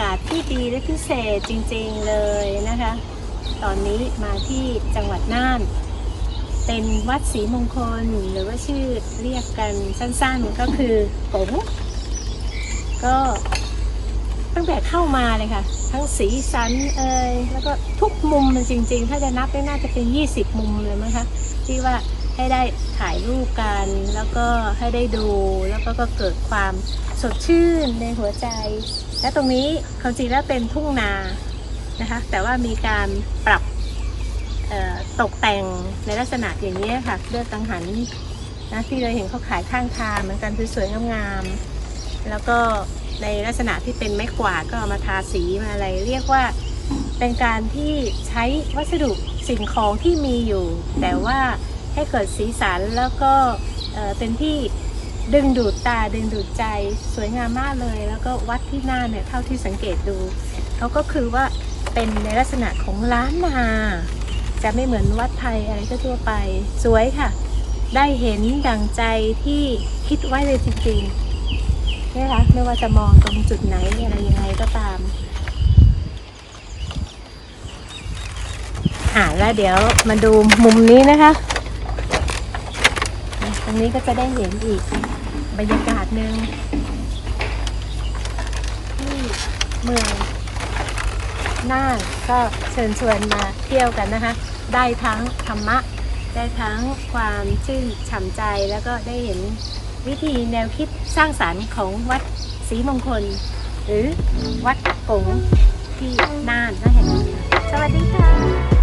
กาศที่ดีและพิเศษจริงๆเลยนะคะ ตอนนี้มาที่จังหวัดน่าน เป็นวัดศรีมงคลหรือว่าชื่อเรียกกันสั้นๆก็คือกงก็ตั้งแต่เข้ามาเลยค่ะ ทั้งสีสันเอ่ยแล้วก็ทุกมุมมันจริง ๆ ถ้าจะนับได้น่าจะเป็น 20 มุมเลยมั้งคะที่ว่า ให้ได้ถ่ายรูปกัน แล้วก็ให้ได้ดูแล้วก็ก็เกิดความสดชื่นในหัวใจ และตรงนี้ความจริงแล้วเป็นทุ่งนานะคะแต่ว่ามีการปรับตกแต่งในลักษณะอย่างนี้ค่ะด้วยกังหันนะที่เราเห็นเขาขายข้างทางเหมือนกันสวยๆงามๆแล้วก็ในลักษณะที่เป็นไม้กวาดก็เอามาทาสีมาอะไร เรียกว่าเป็นการที่ใช้วัสดุสิ่งของที่มีอยู่ แต่ว่า ให้เกิดสีสันแล้วก็เเป็นที่ดึงดูดตาดึงดูดใจสวยงามมากเลย แล้วก็วัดที่หน้าเนี่ยเท่าที่สังเกตดูเขาก็คือว่าเป็นในลักษณะของล้านนาจะไม่เหมือนวัดไทยอะไรทั่วไป สวยค่ะ ได้เห็นดังใจที่คิดไว้เลยจริงๆนี่คะไม่ว่าจะมองตรงจุดไหนอะไรยังไงก็ตามอ่าแล้วเดี๋ยวมาดูมุมนี้นะคะ ตรงนี้ก็จะได้เห็นอีกบรรยากาศหนึ่งที่เมืองน่านก็เชิญชวนมาเที่ยวกันนะคะ ได้ทั้งธรรมะ ได้ทั้งความชื่นฉ่ำใจแล้วก็ได้เห็นวิธีแนวคิดสร้างสารรค์ของวัดศรีมงคล หรือวัดกงที่น่านนะเห็นสวัสดีค่ะ